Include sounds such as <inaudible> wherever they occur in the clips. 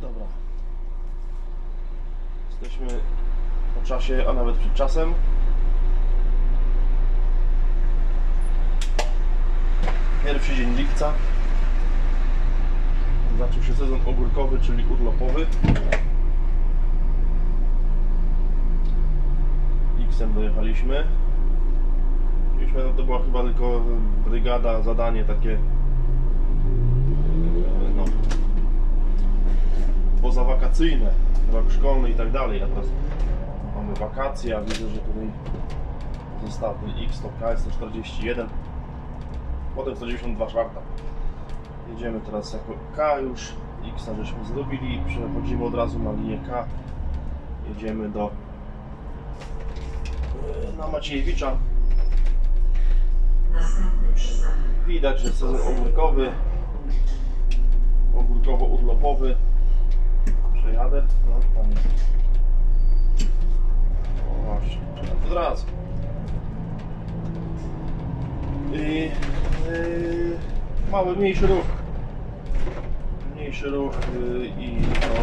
Dobra. Jesteśmy po czasie, a nawet przed czasem. Pierwszy dzień lipca. Zaczął się sezon ogórkowy, czyli urlopowy. X-em dojechaliśmy. No to była chyba tylko brygada, zadanie takie no, pozawakacyjne, rok szkolny i tak dalej. A teraz mamy wakacje, a widzę, że tutaj został ten X, to KS-141, potem 192 czwarta. Jedziemy teraz jako K już, X żeśmy zrobili, przechodzimy od razu na linię K. Jedziemy do e, na Maciejewicza. Widać, że sezon ogórkowy, ogórkowo-urlopowy. Przejadę, no tam jest. O właśnie, od razu. I yy, mały, mniejszy ruch. Mniejszy ruch yy, i no,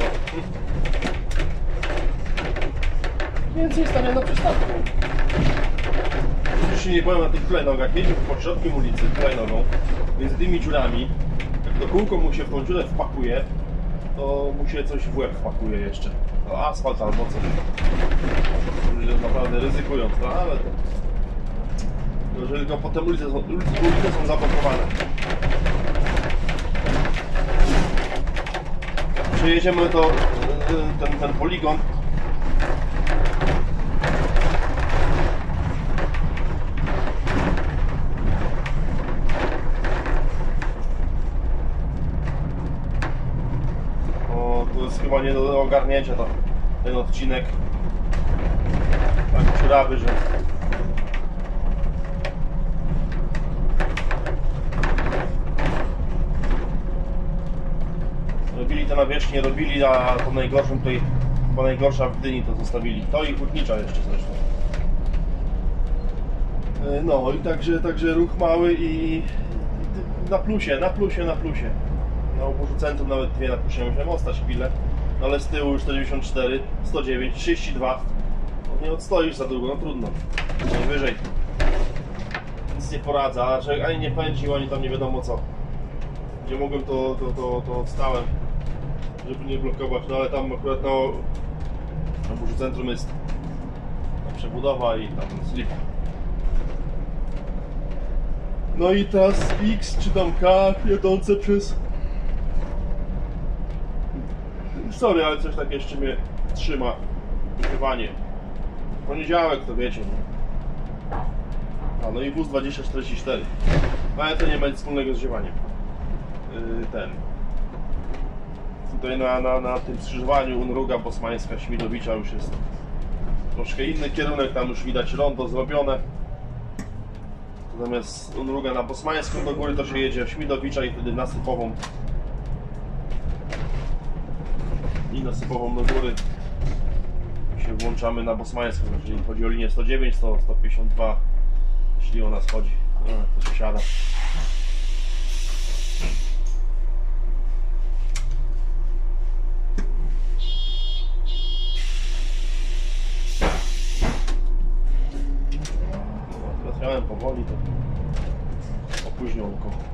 <laughs> więcej stania na przystanku. Już się nie powiem na tych hulajnogach, jedzie po środku ulicy hulajnogą, między tymi dziurami, jak to kółko mu się w tą dziurę wpakuje, to mu się coś w łeb wpakuje jeszcze. No, asfalt albo coś. To jest naprawdę ryzykując, no, ale to... Jeżeli tylko potem ulice są, ulice są zablokowane. Przejedziemy to, y, ten, ten poligon, O, to jest chyba nie do ogarnięcia to, ten odcinek. Tak dziurawy, że... Robili to na wierzchni, robili, a to najgorszym tutaj, chyba najgorsza w to zostawili. To i hutnicza jeszcze zresztą. E, No i także, także ruch mały i i na plusie, na plusie, na plusie. Na oburzu centrum nawet dwie na plusie musiałem ostać chwilę, no ale z tyłu już 44, 109, 32. No nie odstoisz za długo, no trudno. Najwyżej. Nic nie poradza, że ani nie pędził, ani tam nie wiadomo co. Gdzie mogłem to, to, to, to odstałem, żeby nie blokować, no ale tam akurat no, na oburzu centrum jest przebudowa i tam slip. No i teraz X czy tam K jadące przez... Sorry, ale coś tak jeszcze mnie trzyma. Wygrywanie. Poniedziałek to wiecie? A no i wóz 2044. Ale to nie ma nic wspólnego z ziewaniem. Yy, ten. Tutaj na, na, na tym skrzyżowaniu Unruga Bosmańska Śmidowicza już jest troszkę inny kierunek, tam już widać rondo zrobione. Zamiast Unruga na Bosmańską do góry to się jedzie Śmidowicza i wtedy nasypową i nasypową do góry się włączamy na Bosmańską, jeżeli chodzi o linię 109, 100, 152 jeśli ona schodzi, to się siada. No, powoli, to opóźnionko. Następny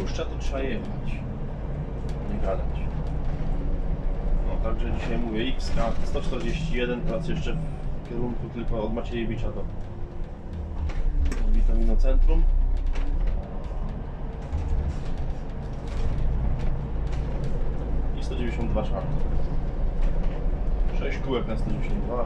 puszcza, to trzeba jechać. Nie gadać. No, także dzisiaj mówię XK 141, teraz jeszcze w kierunku tylko od Maciejewicza do Witaminocentrum. I 192 czwarte. 6 kółek na 192.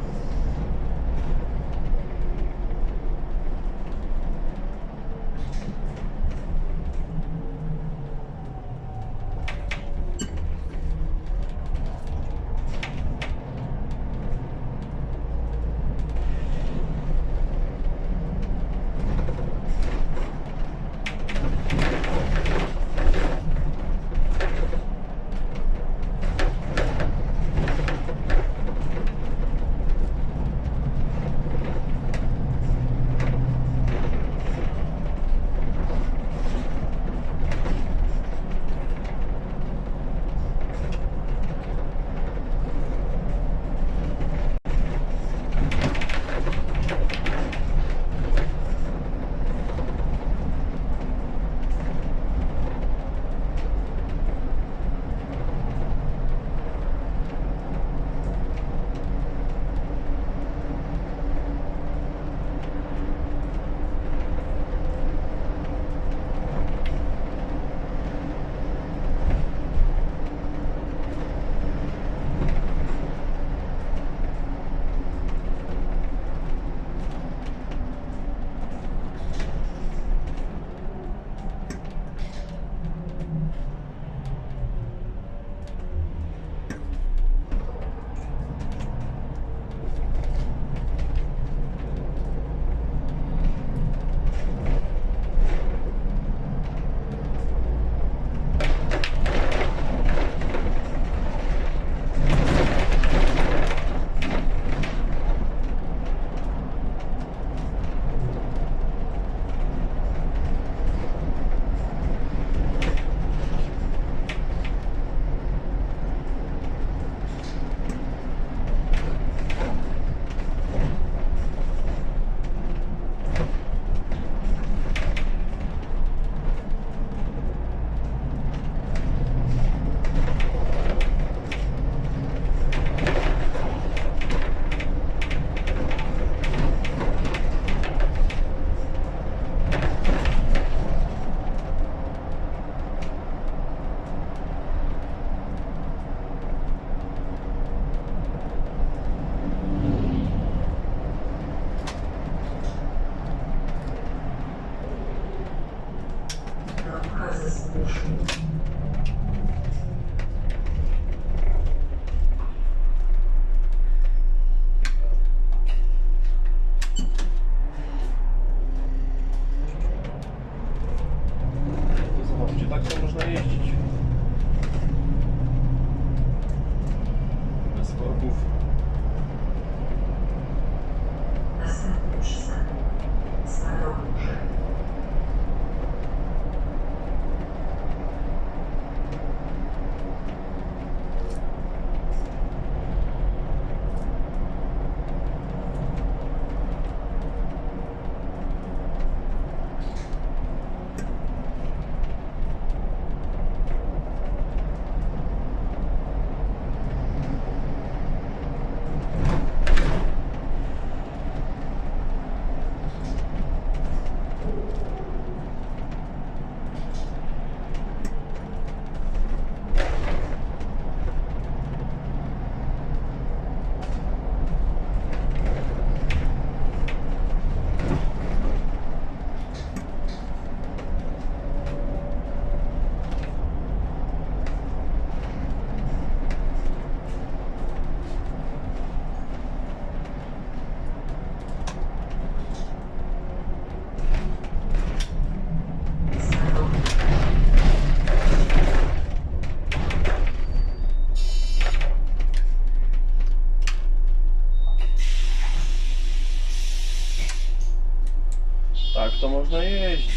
to można jeździć.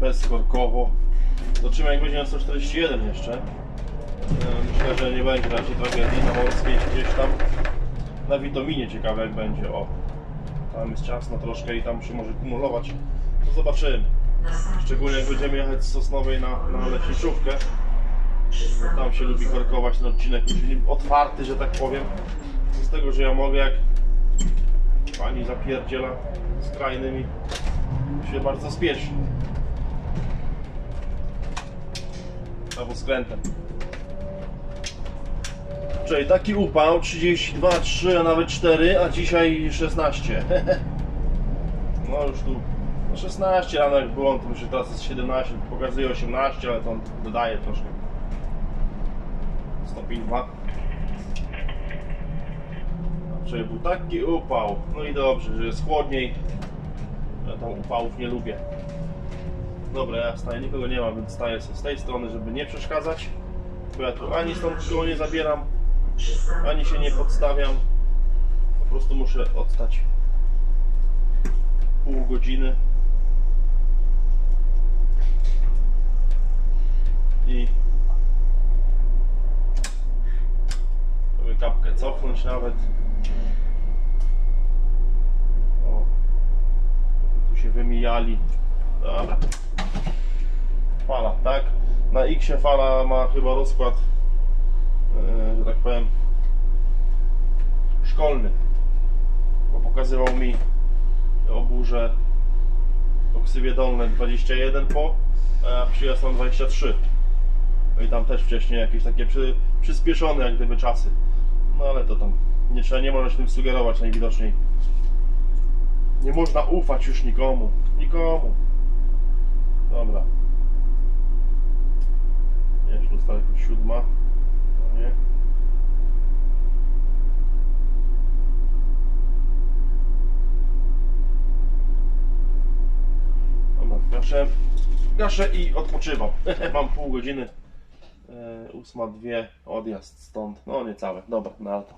Bezkorkowo. Zobaczymy jak będzie na 141 jeszcze. E, Myślę, że nie będzie raczej tragedii na morskiej gdzieś tam. Na witaminie ciekawe jak będzie. O, tam jest ciasno troszkę i tam się może kumulować. To zobaczymy. Szczególnie jak będziemy jechać z Sosnowej na, na leśniczówkę. Tam się lubi korkować ten odcinek, otwarty, że tak powiem. Z tego, że ja mogę jak pani zapierdziela skrajnymi się bardzo spieszy. albo skrętem. Czyli taki upał 32, 3, a nawet 4, a dzisiaj 16. <laughs> No już tu no 16 rano jak było, to myślę teraz jest 17, pokazuje 18, ale to dodaje troszkę. Stopień 2. Czyli był taki upał. No i dobrze, że jest chłodniej. Ja tam upałów nie lubię. Dobra, ja staję, nikogo nie ma, więc staję sobie z tej strony, żeby nie przeszkadzać. Bo ja tu ani stąd kogo nie zabieram, ani się nie podstawiam. Po prostu muszę odstać pół godziny. I sobie kapkę cofnąć nawet. O, tu się wymijali. Dobra. Fala, tak? Na X fala ma chyba rozkład, e, że tak powiem, szkolny. Bo pokazywał mi o burze o ksywie dolne 21 po, a przyjazd mam 23. No i tam też wcześniej jakieś takie przy, przyspieszone jak gdyby czasy. No ale to tam nie trzeba, nie można się tym sugerować najwidoczniej. Nie można ufać już nikomu. Nikomu. Dobra. Nie, już została jako siódma. No nie. Dobra, gaszę, gaszę i odpoczywam. <laughs> Mam pół godziny. E, ósma, dwie, odjazd stąd. No niecałe. Dobra, na to.